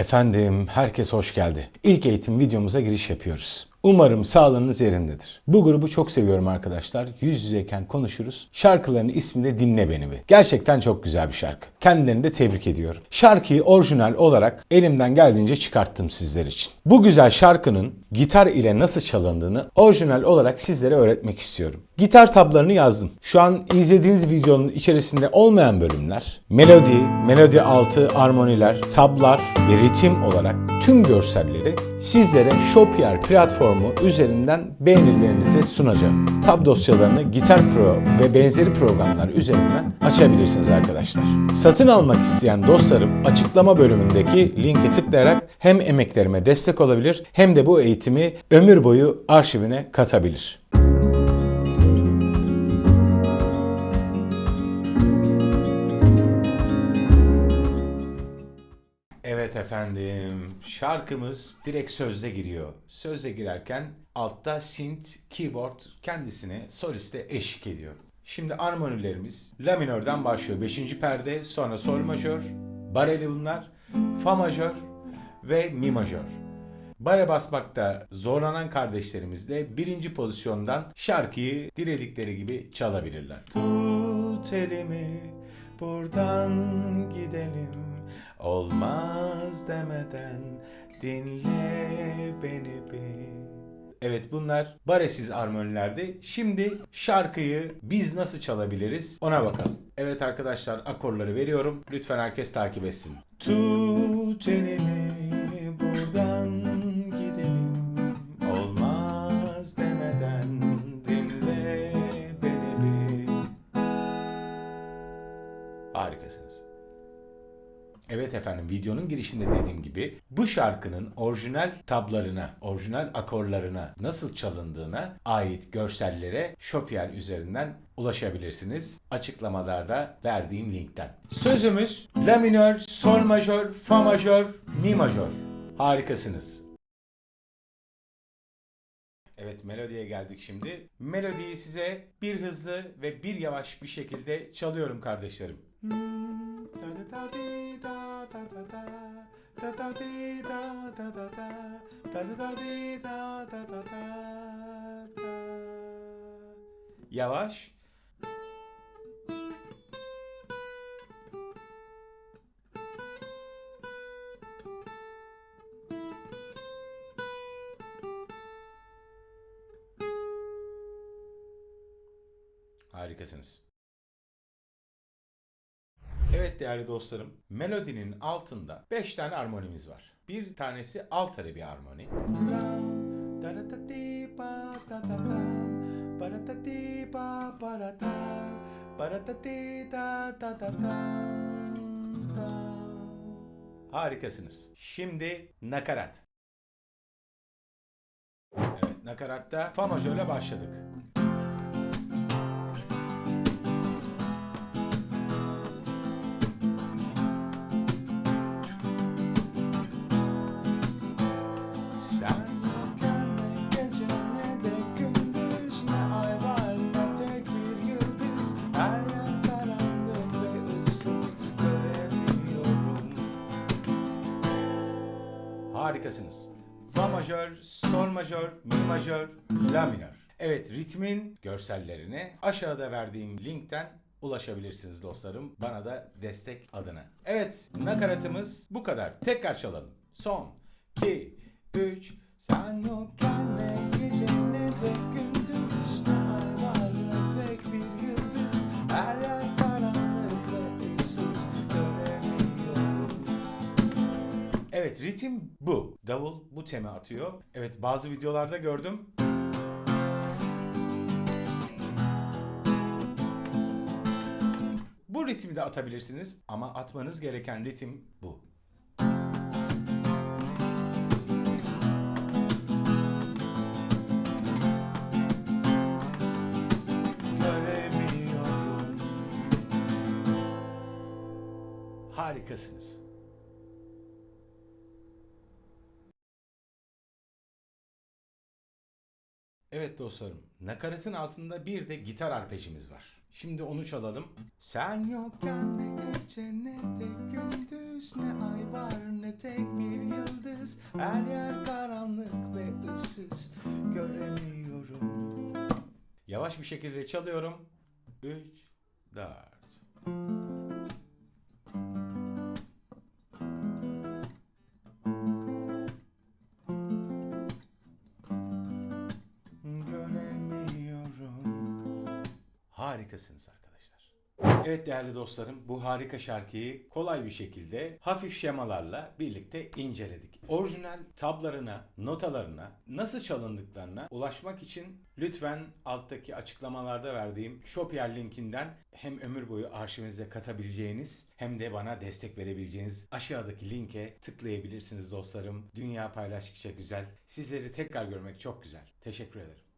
Efendim, herkes hoş geldi. İlk eğitim videomuza giriş yapıyoruz. Umarım sağlığınız yerindedir. Bu grubu çok seviyorum arkadaşlar. Yüz yüzeyken konuşuruz. Şarkıların ismi de Dinle Beni Be. Gerçekten çok güzel bir şarkı. Kendilerini de tebrik ediyorum. Şarkıyı orijinal olarak elimden geldiğince çıkarttım sizler için. Bu güzel şarkının gitar ile nasıl çalındığını orijinal olarak sizlere öğretmek istiyorum. Gitar tablarını yazdım. Şu an izlediğiniz videonun içerisinde olmayan bölümler, melodi, melodi altı armoniler, tablar ve ritim olarak tüm görselleri sizlere Shopier platformu üzerinden beğenilerinize sunacağım. Tab dosyalarını Gitar Pro ve benzeri programlar üzerinden açabilirsiniz arkadaşlar. Satın almak isteyen dostlarım açıklama bölümündeki linke tıklayarak hem emeklerime destek olabilir hem de bu eğitimi ömür boyu arşivine katabilir. Efendim, şarkımız direkt sözde giriyor. Sözde girerken altta synth, keyboard kendisine soliste eşlik ediyor. Şimdi armonilerimiz La minörden başlıyor. 5. perde, sonra sol majör, bareli bunlar, fa majör ve mi majör. Bare basmakta zorlanan kardeşlerimiz de birinci pozisyondan şarkıyı diledikleri gibi çalabilirler. Tut elimi buradan gidelim olmaz demeden dinle beni bir. Evet bunlar baresiz armonilerdi. Şimdi şarkıyı biz nasıl çalabiliriz ona bakalım. Evet arkadaşlar akorları veriyorum. Lütfen herkes takip etsin. Tut elimi buradan gidelim. Olmaz demeden dinle beni bir. Harikasınız. Evet efendim videonun girişinde dediğim gibi bu şarkının orijinal tablarına, orijinal akorlarına nasıl çalındığına ait görsellere Shopier üzerinden ulaşabilirsiniz. Açıklamalarda verdiğim linkten. Sözümüz La minör, Sol majör, Fa majör, Mi majör. Harikasınız. Evet melodiye geldik şimdi. Melodiyi size bir hızlı ve bir yavaş bir şekilde çalıyorum kardeşlerim. Yavaş. Harikasınız. Evet değerli dostlarım, melodinin altında 5 tane armonimiz var. Bir tanesi alt ara bir armoni. Harikasınız. Şimdi nakarat. Evet, nakaratta fa majörle başladık. Harikasınız. Fa majör, sol majör, mi majör, la minör. Evet ritmin görsellerine aşağıda verdiğim linkten ulaşabilirsiniz dostlarım. Bana da destek adına. Evet nakaratımız bu kadar. Tekrar çalalım. Son, 2, 3. Sen yokken ne gece ne de gündüz Evet ritim bu. Davul bu teme atıyor. Evet bazı videolarda gördüm. Bu ritmi de atabilirsiniz ama atmanız gereken ritim bu. Harikasınız. Evet dostlarım, nakaratın altında bir de gitar arpejimiz var. Şimdi onu çalalım. Sen yokken ne gece ne de gündüz ne ay var ne tek bir Her yer karanlık ve ıssız göremiyorum. Yavaş bir şekilde çalıyorum. 3, 4. Harikasınız arkadaşlar. Evet değerli dostlarım bu harika şarkıyı kolay bir şekilde hafif şemalarla birlikte inceledik. Orijinal tablarına, notalarına, nasıl çalındıklarına ulaşmak için lütfen alttaki açıklamalarda verdiğim Shopier linkinden hem ömür boyu arşivinize katabileceğiniz hem de bana destek verebileceğiniz aşağıdaki linke tıklayabilirsiniz dostlarım. Dünya paylaştıkça güzel. Sizleri tekrar görmek çok güzel. Teşekkür ederim.